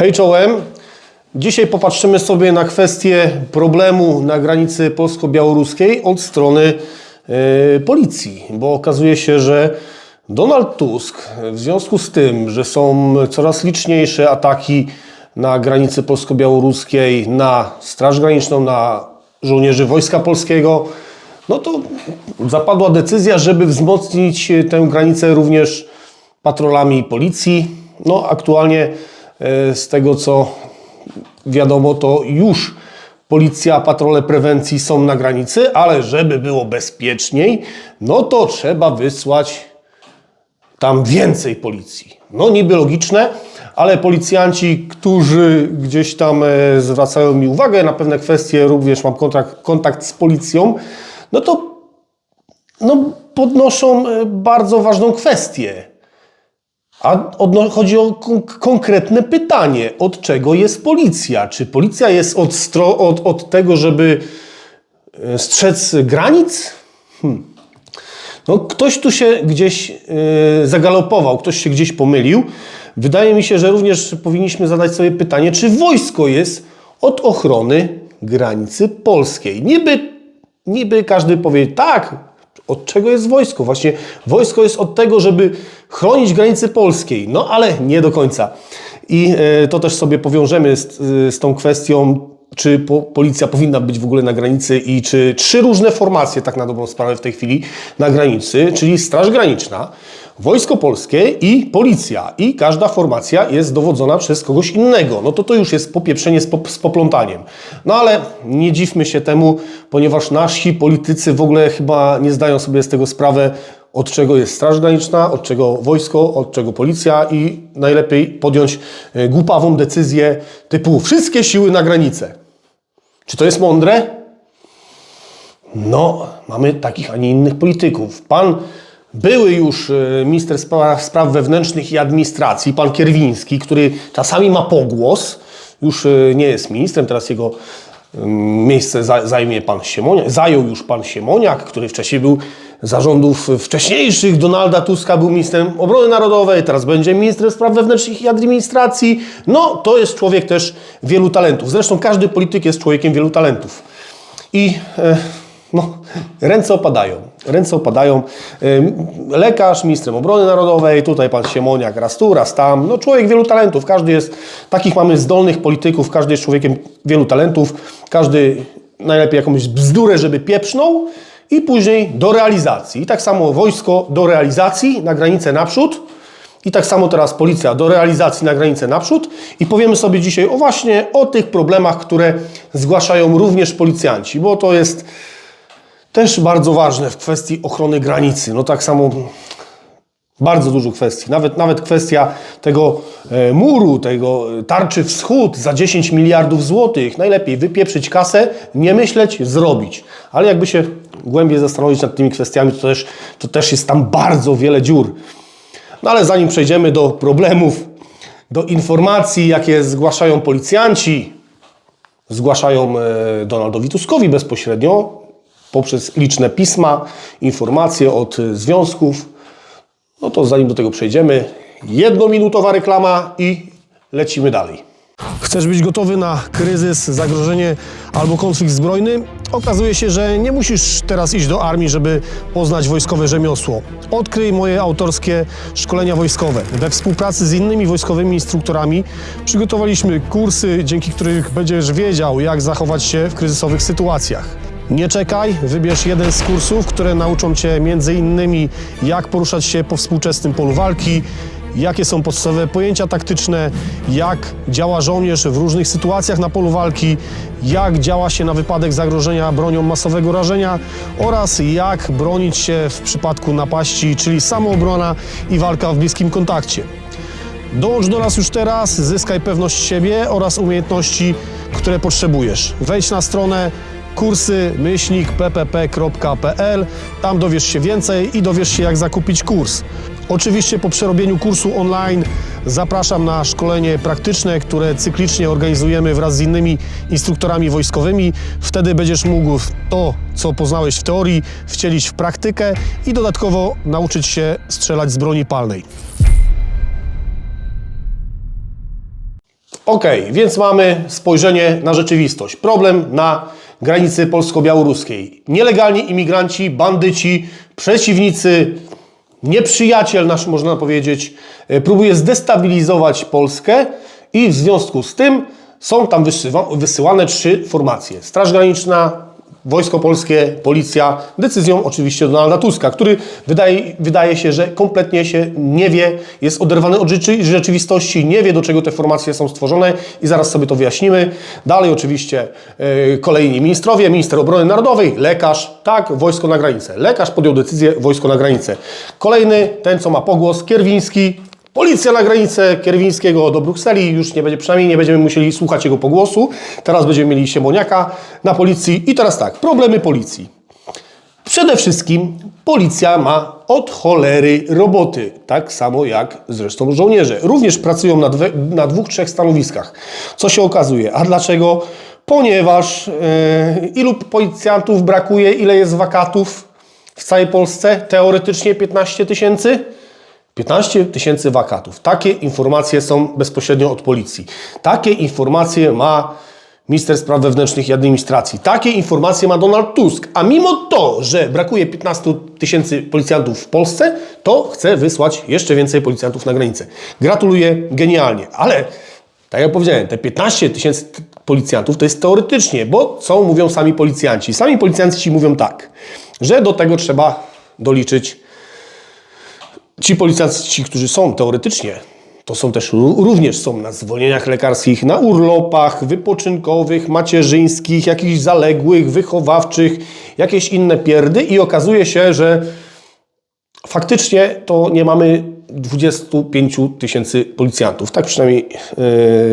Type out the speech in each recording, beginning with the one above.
Hej czołem. Dzisiaj popatrzymy sobie na kwestię problemu na granicy polsko-białoruskiej od strony e, policji, bo okazuje się, że Donald Tusk w związku z tym, że są coraz liczniejsze ataki na granicy polsko-białoruskiej, na Straż Graniczną, na żołnierzy Wojska Polskiego, no to zapadła decyzja, żeby wzmocnić tę granicę również patrolami policji. No aktualnie z tego co wiadomo, to już policja, patrole prewencji są na granicy, ale żeby było bezpieczniej, no to trzeba wysłać tam więcej policji. No niby logiczne, ale policjanci, którzy gdzieś tam e, zwracają mi uwagę na pewne kwestie, również mam kontakt, kontakt z policją, no to no, podnoszą e, bardzo ważną kwestię. A chodzi o kon- konkretne pytanie, od czego jest policja? Czy policja jest od, od, od tego, żeby e, strzec granic? Hmm. No, ktoś tu się gdzieś e, zagalopował, ktoś się gdzieś pomylił. Wydaje mi się, że również powinniśmy zadać sobie pytanie, czy wojsko jest od ochrony granicy polskiej. Niby, niby każdy powie, tak, od czego jest wojsko? Właśnie wojsko jest od tego, żeby chronić granicy polskiej, no ale nie do końca. I e, to też sobie powiążemy z, z tą kwestią, czy po, policja powinna być w ogóle na granicy i czy trzy różne formacje, tak na dobrą sprawę w tej chwili, na granicy, czyli Straż Graniczna, Wojsko Polskie i Policja. I każda formacja jest dowodzona przez kogoś innego. No to to już jest popieprzenie z, pop, z poplątaniem. No ale nie dziwmy się temu, ponieważ nasi politycy w ogóle chyba nie zdają sobie z tego sprawę, od czego jest Straż Graniczna, od czego wojsko, od czego policja i najlepiej podjąć e, głupawą decyzję typu wszystkie siły na granicę. Czy to jest mądre? No, mamy takich, a nie innych polityków. Pan były już e, minister spraw, wewnętrznych i administracji, pan Kierwiński, który czasami ma pogłos, już e, nie jest ministrem, teraz jego mm, miejsce za- zajmie pan Siemoniak, zajął już pan Siemoniak, który wcześniej był zarządów wcześniejszych Donalda Tuska, był ministrem obrony narodowej, teraz będzie ministrem spraw wewnętrznych i administracji. No, to jest człowiek też wielu talentów. Zresztą każdy polityk jest człowiekiem wielu talentów. I e, no, ręce opadają. Ręce opadają. Lekarz, ministrem obrony narodowej, tutaj pan Siemoniak, raz tu, raz tam. No, człowiek wielu talentów. Każdy jest, takich mamy zdolnych polityków, każdy jest człowiekiem wielu talentów. Każdy najlepiej jakąś bzdurę, żeby pieprznął i później do realizacji. I tak samo wojsko do realizacji, na granicę naprzód. I tak samo teraz policja do realizacji na granicę naprzód i powiemy sobie dzisiaj o właśnie o tych problemach, które zgłaszają również policjanci, bo to jest też bardzo ważne w kwestii ochrony granicy. No tak samo bardzo dużo kwestii. Nawet, nawet kwestia tego e, muru, tego e, tarczy wschód za 10 miliardów złotych. Najlepiej wypieprzyć kasę, nie myśleć, zrobić. Ale jakby się głębiej zastanowić nad tymi kwestiami, to też, to też jest tam bardzo wiele dziur. No ale zanim przejdziemy do problemów, do informacji, jakie zgłaszają policjanci, zgłaszają e, Donaldowi Tuskowi bezpośrednio poprzez liczne pisma, informacje od związków, no to zanim do tego przejdziemy, jednominutowa reklama i lecimy dalej. Chcesz być gotowy na kryzys, zagrożenie albo konflikt zbrojny? Okazuje się, że nie musisz teraz iść do armii, żeby poznać wojskowe rzemiosło. Odkryj moje autorskie szkolenia wojskowe. We współpracy z innymi wojskowymi instruktorami przygotowaliśmy kursy, dzięki których będziesz wiedział, jak zachować się w kryzysowych sytuacjach. Nie czekaj, wybierz jeden z kursów, które nauczą Cię innymi jak poruszać się po współczesnym polu walki, jakie są podstawowe pojęcia taktyczne, jak działa żołnierz w różnych sytuacjach na polu walki, jak działa się na wypadek zagrożenia bronią masowego rażenia oraz jak bronić się w przypadku napaści, czyli samoobrona i walka w bliskim kontakcie. Dołącz do nas już teraz, zyskaj pewność siebie oraz umiejętności, które potrzebujesz. Wejdź na stronę kursy myślnik.ppp.pl. Tam dowiesz się więcej i dowiesz się, jak zakupić kurs. Oczywiście po przerobieniu kursu online zapraszam na szkolenie praktyczne, które cyklicznie organizujemy wraz z innymi instruktorami wojskowymi. Wtedy będziesz mógł to, co poznałeś w teorii, wcielić w praktykę i dodatkowo nauczyć się strzelać z broni palnej. Ok, więc mamy spojrzenie na rzeczywistość. Problem na granicy polsko-białoruskiej. Nielegalni imigranci, bandyci, przeciwnicy, nieprzyjaciel nasz, można powiedzieć, e, próbuje zdestabilizować Polskę i w związku z tym są tam wysyła- wysyłane trzy formacje. Straż Graniczna, Wojsko Polskie, Policja, decyzją oczywiście Donalda Tuska, który wydaje, wydaje się, że kompletnie się nie wie, jest oderwany od rzeczy, rzeczywistości, nie wie do czego te formacje są stworzone i zaraz sobie to wyjaśnimy. Dalej oczywiście e, kolejni ministrowie, minister obrony narodowej, lekarz, tak, wojsko na granicę. Lekarz podjął decyzję, wojsko na granicę. Kolejny, ten co ma pogłos, Kierwiński, Policja na granicę Kierwińskiego do Brukseli, już nie będzie, przynajmniej nie będziemy musieli słuchać jego pogłosu. Teraz będziemy mieli Siemoniaka na policji. I teraz tak, problemy policji. Przede wszystkim policja ma od cholery roboty, tak samo jak zresztą żołnierze. Również pracują na, dwe, na dwóch, trzech stanowiskach. Co się okazuje? A dlaczego? Ponieważ e, ilu policjantów brakuje, ile jest wakatów w całej Polsce? Teoretycznie 15 tysięcy? 15 tysięcy wakatów. Takie informacje są bezpośrednio od policji. Takie informacje ma minister spraw wewnętrznych i administracji. Takie informacje ma Donald Tusk. A mimo to, że brakuje 15 tysięcy policjantów w Polsce, to chce wysłać jeszcze więcej policjantów na granicę. Gratuluję, genialnie. Ale tak jak powiedziałem, te 15 tysięcy policjantów to jest teoretycznie, bo co mówią sami policjanci? Sami policjanci mówią tak, że do tego trzeba doliczyć Ci policjanci, którzy są teoretycznie, to są też ró- również są na zwolnieniach lekarskich, na urlopach wypoczynkowych, macierzyńskich, jakichś zaległych, wychowawczych, jakieś inne pierdy i okazuje się, że faktycznie to nie mamy 25 tysięcy policjantów. Tak przynajmniej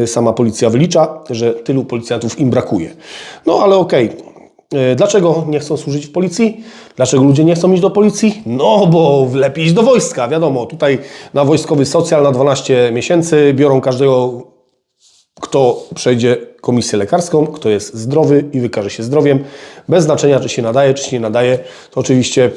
e, sama policja wylicza, że tylu policjantów im brakuje. No ale okej. E, Dlaczego nie chcą służyć w policji? Dlaczego ludzie nie chcą iść do policji? No, bo lepiej iść do wojska. Wiadomo, tutaj na wojskowy socjal na 12 miesięcy biorą każdego, kto przejdzie komisję lekarską, kto jest zdrowy i wykaże się zdrowiem. Bez znaczenia, czy się nadaje, czy się nie nadaje. To oczywiście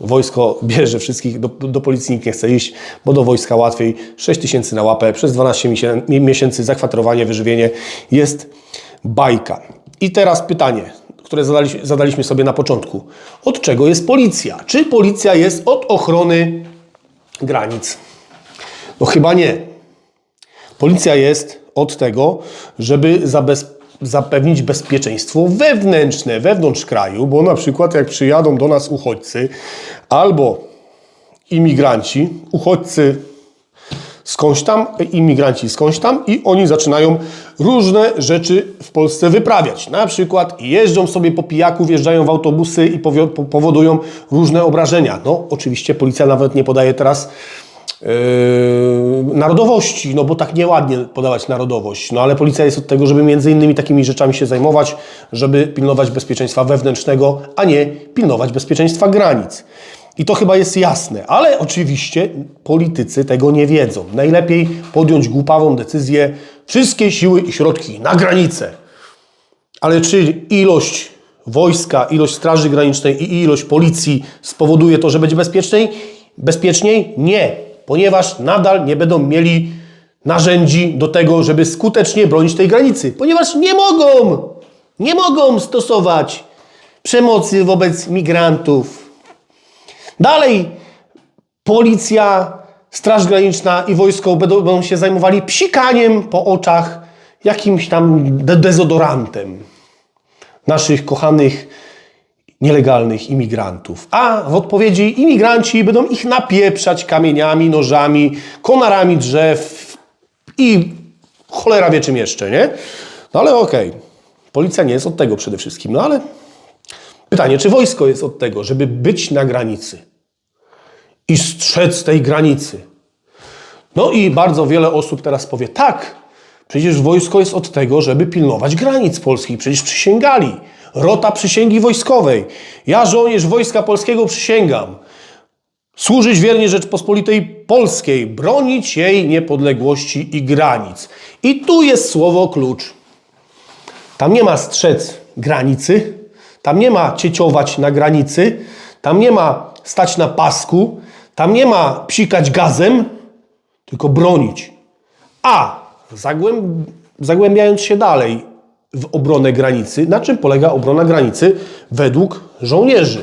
wojsko bierze wszystkich, do, do policji nikt nie chce iść, bo do wojska łatwiej. 6 tysięcy na łapę, przez 12 miesię- miesięcy zakwaterowanie, wyżywienie jest bajka. I teraz pytanie, które zadaliśmy, sobie na początku. Od czego jest policja? Czy policja jest od ochrony granic? No chyba nie. Policja jest od tego, żeby zapewnić bezpieczeństwo wewnętrzne, wewnątrz kraju, bo na przykład jak przyjadą do nas uchodźcy albo imigranci, uchodźcy skądś tam, imigranci skądś tam i oni zaczynają różne rzeczy w Polsce wyprawiać. Na przykład jeżdżą sobie po pijaku, wjeżdżają w autobusy i powodują różne obrażenia. No oczywiście policja nawet nie podaje teraz Yy, narodowości, no bo tak nieładnie podawać narodowość. No ale policja jest od tego, żeby między innymi takimi rzeczami się zajmować, żeby pilnować bezpieczeństwa wewnętrznego, a nie pilnować bezpieczeństwa granic. I to chyba jest jasne, ale oczywiście politycy tego nie wiedzą. Najlepiej podjąć głupawą decyzję, wszystkie siły i środki na granicę. Ale czy ilość wojska, ilość straży granicznej i ilość policji spowoduje to, że będzie bezpieczniej? Bezpieczniej? Nie, ponieważ nadal nie będą mieli narzędzi do tego, żeby skutecznie bronić tej granicy, ponieważ nie mogą, nie mogą stosować przemocy wobec migrantów. Dalej, policja, Straż Graniczna i wojsko będą, się zajmowali psikaniem po oczach jakimś tam de- dezodorantem naszych kochanych nielegalnych imigrantów. A w odpowiedzi imigranci będą ich napieprzać kamieniami, nożami, konarami drzew i cholera wie czym jeszcze, nie? No ale okej, policja nie jest od tego przede wszystkim, no ale pytanie, czy wojsko jest od tego, żeby być na granicy i strzec tej granicy? No i bardzo wiele osób teraz powie, tak, przecież wojsko jest od tego, żeby pilnować granic polskich, przecież przysięgali. Rota przysięgi wojskowej. Ja, żołnierz Wojska Polskiego, przysięgam służyć wiernie Rzeczpospolitej Polskiej, bronić jej niepodległości i granic. I tu jest słowo klucz. Tam nie ma strzec granicy, tam nie ma cieciować na granicy, tam nie ma stać na pasku, tam nie ma psikać gazem, tylko bronić. A zagłęb... zagłębiając się dalej w obronę granicy, na czym polega obrona granicy według żołnierzy?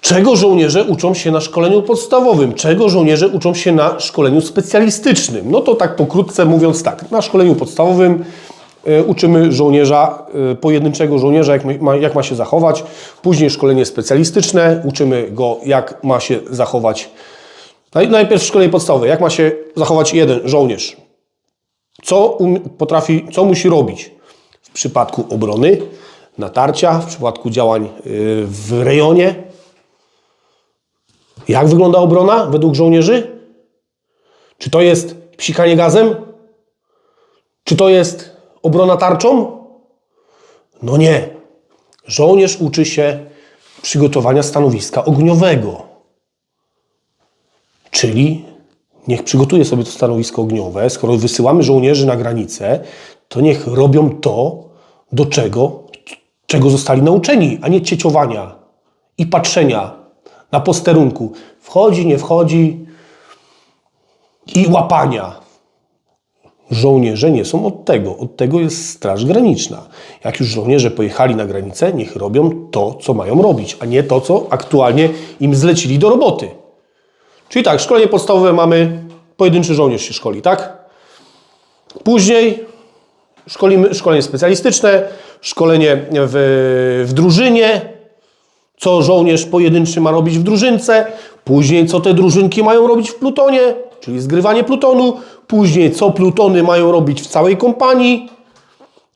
Czego żołnierze uczą się na szkoleniu podstawowym? Czego żołnierze uczą się na szkoleniu specjalistycznym? No to tak pokrótce mówiąc tak, na szkoleniu podstawowym uczymy żołnierza, e, pojedynczego żołnierza, jak ma, jak ma się zachować. Później szkolenie specjalistyczne, uczymy go, jak ma się zachować. Naj- Najpierw szkolenie podstawowe, jak ma się zachować jeden żołnierz. Co um, potrafi, co musi robić w przypadku obrony, natarcia, w przypadku działań y, w rejonie, jak wygląda obrona według żołnierzy? Czy to jest psikanie gazem? Czy to jest obrona tarczą? No nie. Żołnierz uczy się przygotowania stanowiska ogniowego. Czyli niech przygotuje sobie to stanowisko ogniowe. Skoro wysyłamy żołnierzy na granicę, to niech robią to, do czego, czego zostali nauczeni, a nie cieciowania i patrzenia na posterunku. Wchodzi, nie wchodzi i łapania. Żołnierze nie są od tego. Od tego jest Straż Graniczna. Jak już żołnierze pojechali na granicę, niech robią to, co mają robić, a nie to, co aktualnie im zlecili do roboty. Czyli tak, szkolenie podstawowe mamy, pojedynczy żołnierz się szkoli, tak? Później szkolimy, szkolenie specjalistyczne, szkolenie w, w drużynie, co żołnierz pojedynczy ma robić w drużynce, później co te drużynki mają robić w plutonie, czyli zgrywanie plutonu, później co plutony mają robić w całej kompanii.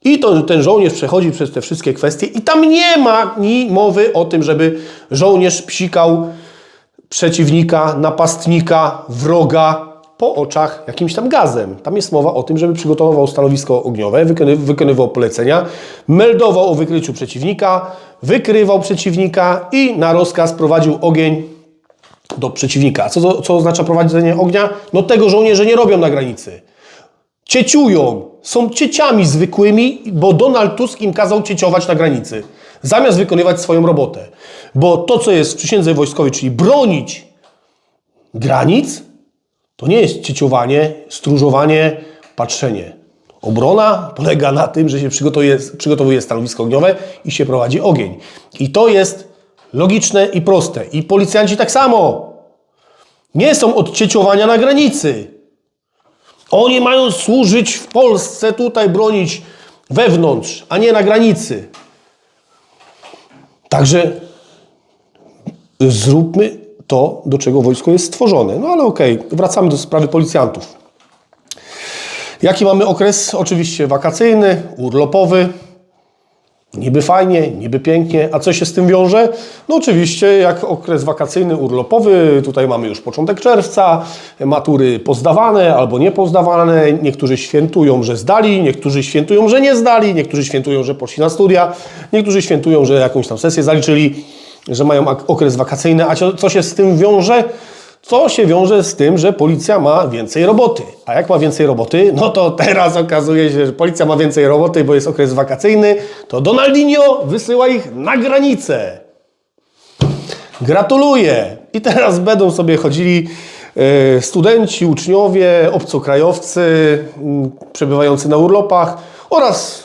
I to, ten żołnierz przechodzi przez te wszystkie kwestie i tam nie ma ni mowy o tym, żeby żołnierz psikał przeciwnika, napastnika, wroga po oczach jakimś tam gazem. Tam jest mowa o tym, żeby przygotowywał stanowisko ogniowe, wykony, wykonywał polecenia, meldował o wykryciu przeciwnika, wykrywał przeciwnika i na rozkaz prowadził ogień do przeciwnika. Co, co oznacza prowadzenie ognia? No tego żołnierze nie robią na granicy. Cieciują. Są cieciami zwykłymi, bo Donald Tusk im kazał cieciować na granicy. Zamiast wykonywać swoją robotę. Bo to, co jest w przysiędze wojskowej, czyli bronić granic, to nie jest cieciowanie, stróżowanie, patrzenie. Obrona polega na tym, że się przygotowuje, przygotowuje stanowisko ogniowe i się prowadzi ogień. I to jest logiczne i proste. I policjanci tak samo. Nie są od cieciowania na granicy. Oni mają służyć w Polsce, tutaj bronić wewnątrz, a nie na granicy. Także zróbmy to, do czego wojsko jest stworzone. No ale okej, wracamy do sprawy policjantów. Jaki mamy okres? Oczywiście wakacyjny, urlopowy. Niby fajnie, niby pięknie, a co się z tym wiąże? No oczywiście, jak okres wakacyjny, urlopowy, tutaj mamy już początek czerwca, matury pozdawane albo niepozdawane, niektórzy świętują, że zdali, niektórzy świętują, że nie zdali, niektórzy świętują, że poszli na studia, niektórzy świętują, że jakąś tam sesję zaliczyli, że mają okres wakacyjny, a co się z tym wiąże? Co się wiąże z tym, że policja ma więcej roboty. A jak ma więcej roboty, no to teraz okazuje się, że policja ma więcej roboty, bo jest okres wakacyjny, to Donaldinho wysyła ich na granicę. Gratuluję! I teraz będą sobie chodzili e, studenci, uczniowie, obcokrajowcy m, przebywający na urlopach oraz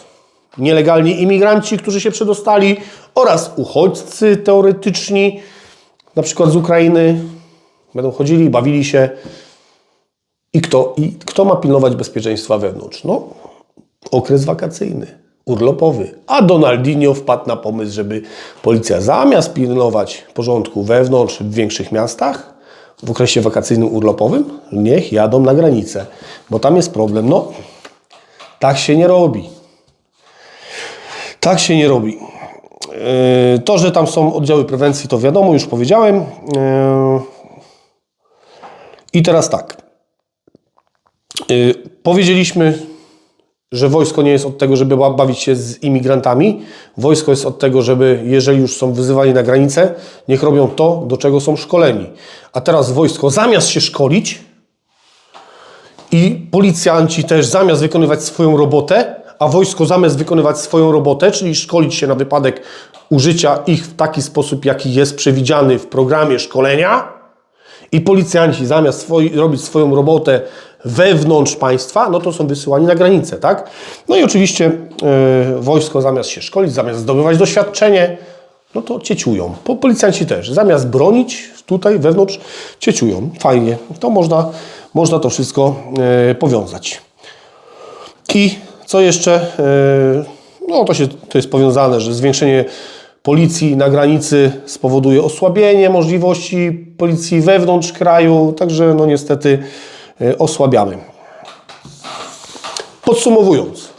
nielegalni imigranci, którzy się przedostali oraz uchodźcy teoretyczni, na przykład z Ukrainy. Będą chodzili, bawili się. I kto, I kto ma pilnować bezpieczeństwa wewnątrz? No, okres wakacyjny, urlopowy. A Donaldinho wpadł na pomysł, żeby policja zamiast pilnować porządku wewnątrz w większych miastach, w okresie wakacyjnym urlopowym, niech jadą na granicę, bo tam jest problem. No, tak się nie robi. Tak się nie robi. Yy, To, że tam są oddziały prewencji, to wiadomo, już powiedziałem. I teraz tak. Yy, Powiedzieliśmy, że wojsko nie jest od tego, żeby ba- bawić się z imigrantami. Wojsko jest od tego, żeby, jeżeli już są wyzywani na granicę, niech robią to, do czego są szkoleni. A teraz wojsko zamiast się szkolić i policjanci też zamiast wykonywać swoją robotę, a wojsko zamiast wykonywać swoją robotę, czyli szkolić się na wypadek użycia ich w taki sposób, jaki jest przewidziany w programie szkolenia, i policjanci zamiast swoi, robić swoją robotę wewnątrz państwa, no to są wysyłani na granicę, tak? No i oczywiście e, wojsko zamiast się szkolić, zamiast zdobywać doświadczenie, no to cieciują. Po, policjanci też. Zamiast bronić tutaj wewnątrz, cieciują. Fajnie. To można, można to wszystko e, powiązać. I co jeszcze? E, No to, się, to jest powiązane, że zwiększenie policji na granicy spowoduje osłabienie możliwości policji wewnątrz kraju, także no niestety e, osłabiamy. Podsumowując,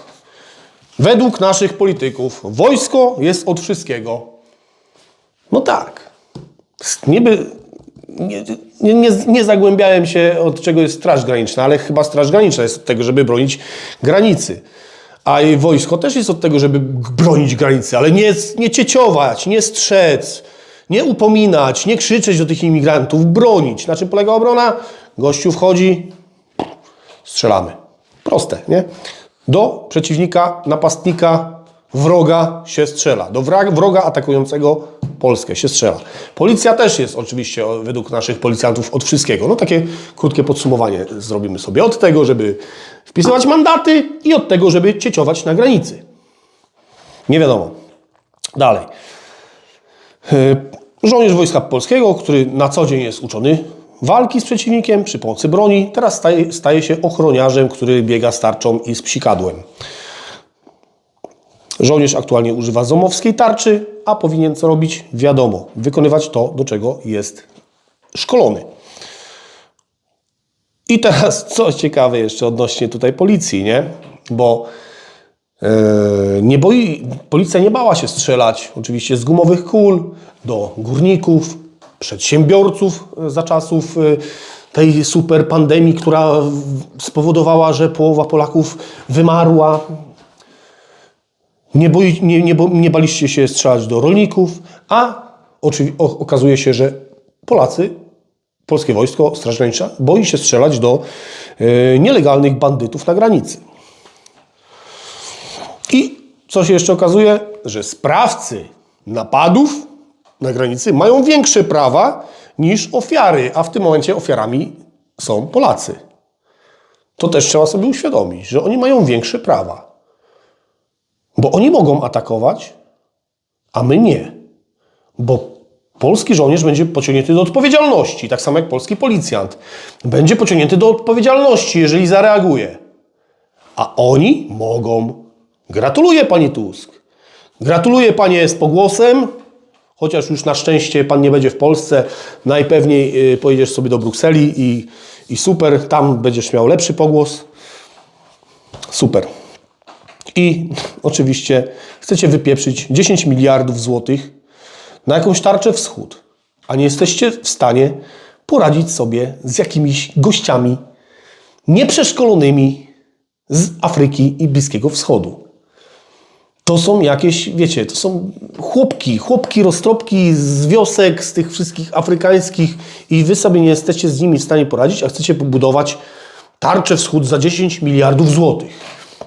według naszych polityków wojsko jest od wszystkiego. No tak. Niby nie, nie, nie zagłębiałem się od czego jest Straż Graniczna, ale chyba Straż Graniczna jest od tego, żeby bronić granicy. A wojsko też jest od tego, żeby bronić granicy, ale nie, nie cieciować, nie strzec, nie upominać, nie krzyczeć do tych imigrantów, bronić. Na czym polega obrona? Gościu wchodzi, strzelamy. Proste, nie? Do przeciwnika, napastnika, wroga się strzela. Do wroga atakującego Polskę się strzela. Policja też jest oczywiście według naszych policjantów od wszystkiego. No takie krótkie podsumowanie zrobimy sobie. Od tego, żeby wpisywać mandaty i od tego, żeby cieciować na granicy. Nie wiadomo. Dalej. E, Żołnierz Wojska Polskiego, który na co dzień jest uczony walki z przeciwnikiem przy pomocy broni, teraz staje, staje się ochroniarzem, który biega z tarczą i z psikadłem. Żołnierz aktualnie używa zomowskiej tarczy, a powinien co robić? Wiadomo, wykonywać to, do czego jest szkolony. I teraz co ciekawe jeszcze odnośnie tutaj policji, nie? Bo e, nie boi, policja nie bała się strzelać oczywiście z gumowych kul do górników, przedsiębiorców e, za czasów e, tej super pandemii, która spowodowała, że połowa Polaków wymarła. Nie, boi, nie, nie, nie baliście się strzelać do rolników, a oczywi- o, okazuje się, że Polacy, polskie wojsko, Straż Graniczna, boi się strzelać do e, nielegalnych bandytów na granicy. I co się jeszcze okazuje? Że sprawcy napadów na granicy mają większe prawa niż ofiary, a w tym momencie ofiarami są Polacy. To też trzeba sobie uświadomić, że oni mają większe prawa. Bo oni mogą atakować, a my nie. Bo polski żołnierz będzie pociągnięty do odpowiedzialności, tak samo jak polski policjant. Będzie pociągnięty do odpowiedzialności, jeżeli zareaguje. A oni mogą. Gratuluję, panie Tusk. Gratuluję, panie z pogłosem. Chociaż już na szczęście pan nie będzie w Polsce. Najpewniej y, pojedziesz sobie do Brukseli i, i super, tam będziesz miał lepszy pogłos. Super. I oczywiście chcecie wypieprzyć 10 miliardów złotych na jakąś tarczę wschód, a nie jesteście w stanie poradzić sobie z jakimiś gościami nieprzeszkolonymi z Afryki i Bliskiego Wschodu. To są jakieś, wiecie, to są chłopki, chłopki, roztropki z wiosek, z tych wszystkich afrykańskich i wy sobie nie jesteście z nimi w stanie poradzić, a chcecie pobudować tarczę wschód za 10 miliardów złotych.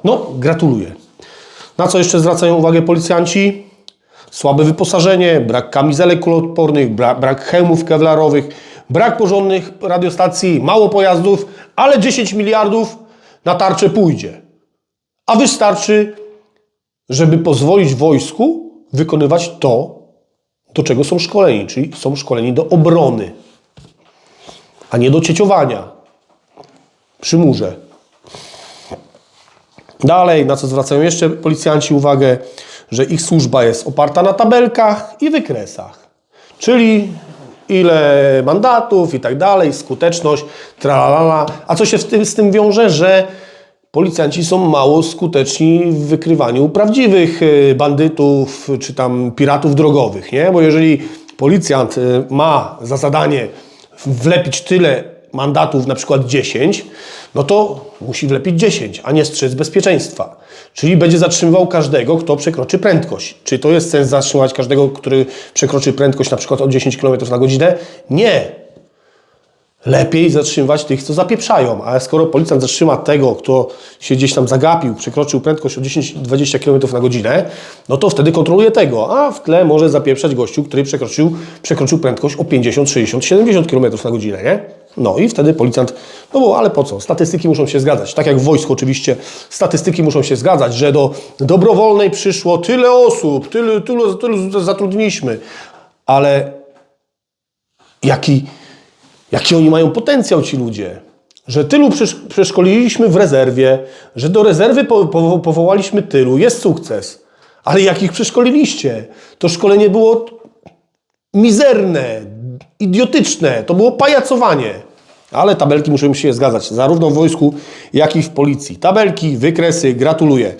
No, gratuluję. Na co jeszcze zwracają uwagę policjanci? Słabe wyposażenie, brak kamizelek kuloodpornych, brak, brak hełmów kevlarowych, brak porządnych radiostacji, mało pojazdów, ale 10 miliardów na tarczę pójdzie. A wystarczy, żeby pozwolić wojsku wykonywać to, do czego są szkoleni, czyli są szkoleni do obrony, a nie do cieciowania przy murze. Dalej, na co zwracają jeszcze policjanci uwagę, że ich służba jest oparta na tabelkach i wykresach. Czyli ile mandatów i tak dalej, skuteczność, tralala. A co się w tym, z tym wiąże, że policjanci są mało skuteczni w wykrywaniu prawdziwych y, bandytów czy tam piratów drogowych, nie? Bo jeżeli policjant y, ma za zadanie wlepić tyle mandatów, na przykład 10, no to musi wlepić 10, a nie strzec bezpieczeństwa. Czyli będzie zatrzymywał każdego, kto przekroczy prędkość. Czy to jest sens zatrzymać każdego, który przekroczy prędkość na przykład o 10 km na godzinę? Nie. lepiej zatrzymywać tych, co zapieprzają. A skoro policjant zatrzyma tego, kto się gdzieś tam zagapił, przekroczył prędkość o 10-20 km na godzinę, no to wtedy kontroluje tego, a w tle może zapieprzać gościu, który przekroczył, przekroczył prędkość o 50, 60, 70 km na godzinę, nie? No i wtedy policjant, no bo ale po co? Statystyki muszą się zgadzać. Tak jak w wojsku oczywiście, statystyki muszą się zgadzać, że do dobrowolnej przyszło tyle osób, tyle, tyle, tyle zatrudniliśmy, ale jaki, jaki oni mają potencjał ci ludzie. Że tylu przesz- przeszkoliliśmy w rezerwie, że do rezerwy po, po, powołaliśmy tylu, jest sukces. Ale jak ich przeszkoliliście? To szkolenie było mizerne, idiotyczne, to było pajacowanie. Ale tabelki muszą się zgadzać, zarówno w wojsku, jak i w policji. Tabelki, wykresy, gratuluję.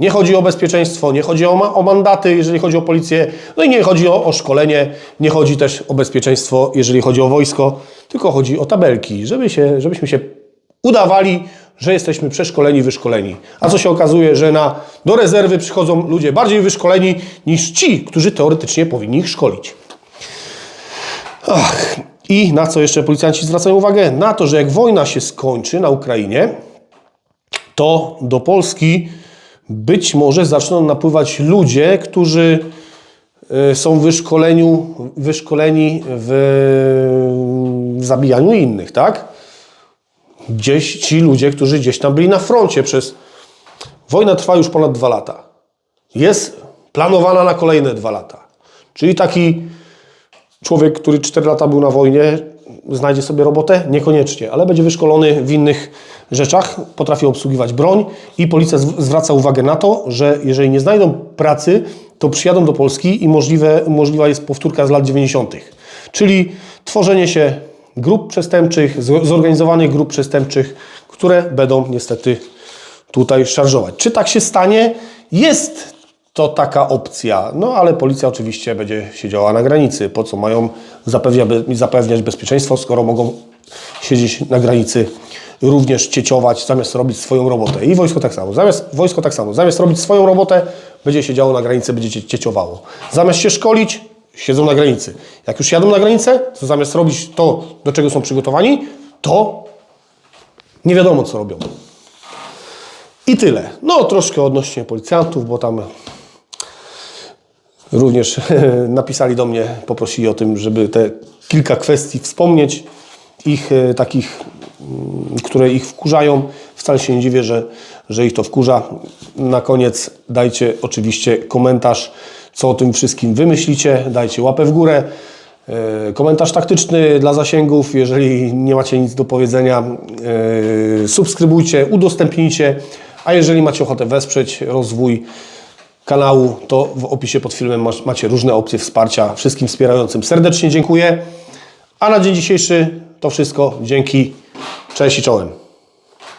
Nie chodzi o bezpieczeństwo, nie chodzi o, ma- o mandaty, jeżeli chodzi o policję, no i nie chodzi o, o szkolenie, nie chodzi też o bezpieczeństwo, jeżeli chodzi o wojsko, tylko chodzi o tabelki, żeby się, żebyśmy się udawali, że jesteśmy przeszkoleni, wyszkoleni. A co się okazuje, że na, do rezerwy przychodzą ludzie bardziej wyszkoleni niż ci, którzy teoretycznie powinni ich szkolić. Ach, I na co jeszcze policjanci zwracają uwagę? Na to, że jak wojna się skończy na Ukrainie, to do Polski być może zaczną napływać ludzie, którzy y, są wyszkoleniu, wyszkoleni w zabijaniu innych, tak? Gdzieś ci ludzie, którzy gdzieś tam byli na froncie przez... Wojna trwa już ponad dwa lata. Jest planowana na kolejne dwa lata. Czyli taki człowiek, który 4 lata był na wojnie, znajdzie sobie robotę? Niekoniecznie, ale będzie wyszkolony w innych rzeczach, potrafi obsługiwać broń i policja zw- zwraca uwagę na to, że jeżeli nie znajdą pracy, to przyjadą do Polski i możliwe, możliwa jest powtórka z lat 90. Czyli tworzenie się grup przestępczych, zorganizowanych grup przestępczych, które będą niestety tutaj szarżować. Czy tak się stanie? Jest to taka opcja, no ale policja oczywiście będzie siedziała na granicy. Po co mają zapewnia, zapewniać bezpieczeństwo, skoro mogą siedzieć na granicy, również cieciować, zamiast robić swoją robotę. I wojsko tak samo. Zamiast, wojsko tak samo. Zamiast robić swoją robotę, będzie siedziało na granicy, będzie cie- cieciowało. Zamiast się szkolić, siedzą na granicy. Jak już jadą na granicę, to zamiast robić to, do czego są przygotowani, to nie wiadomo, co robią. I tyle. No, troszkę odnośnie policjantów, bo tam również napisali do mnie, poprosili o tym, żeby te kilka kwestii wspomnieć, ich e, takich, mm, które ich wkurzają. Wcale się nie dziwię, że, że ich to wkurza. Na koniec dajcie oczywiście komentarz, co o tym wszystkim wymyślicie. Dajcie łapę w górę. E, Komentarz taktyczny dla zasięgów. Jeżeli nie macie nic do powiedzenia, e, subskrybujcie, udostępnijcie. A jeżeli macie ochotę wesprzeć rozwój kanału, to w opisie pod filmem macie różne opcje wsparcia. Wszystkim wspierającym serdecznie dziękuję. A na dzień dzisiejszy to wszystko. Dzięki. Cześć i czołem.